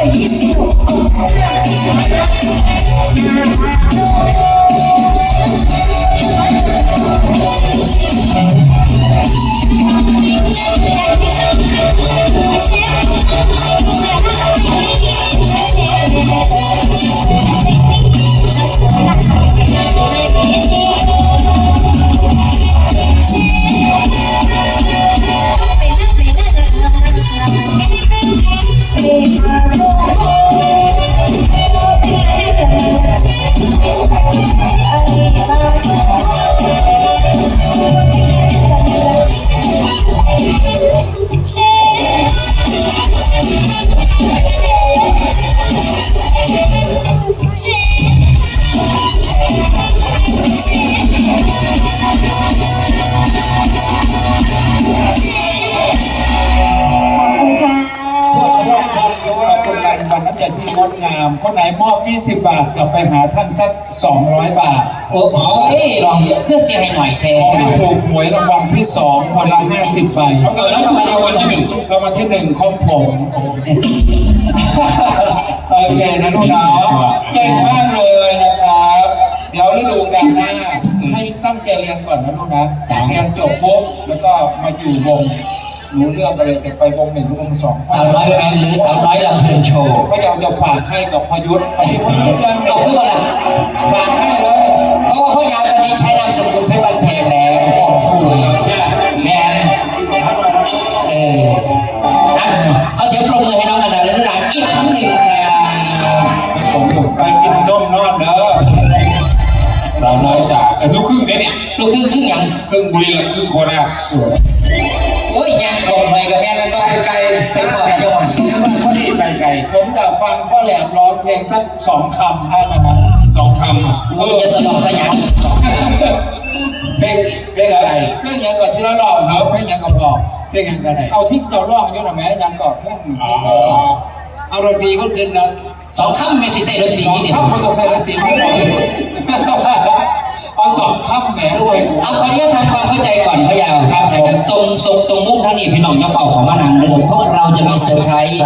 Please คนไหนมอบ 20 บาทกลับไปหาท่านสัก 200 บาทโอ้โหลองเครื่องเสียให้หน่อยแทขอให้ถูกหวยรางวัลที่2คนละ50ใบเออแล้วทำไมรางวัลที่หนึ่งรางวัลที่หนึ่งของผมโอเคนะลูกเนาะเก่งมากเลยนะครับ เดี๋ยวฤดูกาลหน้าให้ตั้งใจเรียนก่อนนะลูกนะเรียนจบปุ๊บแล้วก็มาอยู่วง รู้เรื่องไปเลยจะไปวงหนึ่งหรือวงสองสาวน้อยแบนหรือสาวน้อยลำเพลินโชว์ เขาจะจะฝากให้กับพยุทธ์อันนี้พยุทธ์ยังเอาขึ้นมา ลูกครึ่งครึ่งหยังครึ่งบุรีรัมย์ครึ่งโคราชสวยโอ้ยยังลงไปกับแม่นั่นก็ไกลไปก่อนเจ้าพอดีไปไกลผมอยากฟังพ่อแหลมร้องเพลงสักสองคำได้ไหมครับสองคำมึงจะสนองสยามเพลงเพลงอะไรเพลงยังก่อนที่เราร้องเหรอเพลงยังก็พอเพลงยังก็ได้เอาที่เราร้องอยู่หน่อยไหมยังก่อนเพลงที่เราเอาดนตรีก็ขึ้นแล้วสองคำไม่สิใส่ดนตรีสองนี่เดียวคำไม่ต้องใส่ดนตรีไม่พอเอาส องคำแหมด้วยเอาขออนุญาตทำความเข้าใจก่อนพะยาวครับตรงตรงตรงมุ้งท่านนี่พี่น้องจะเฝ้าของมานังเดิมเพราะเราจะมีเซอร์ไพรส์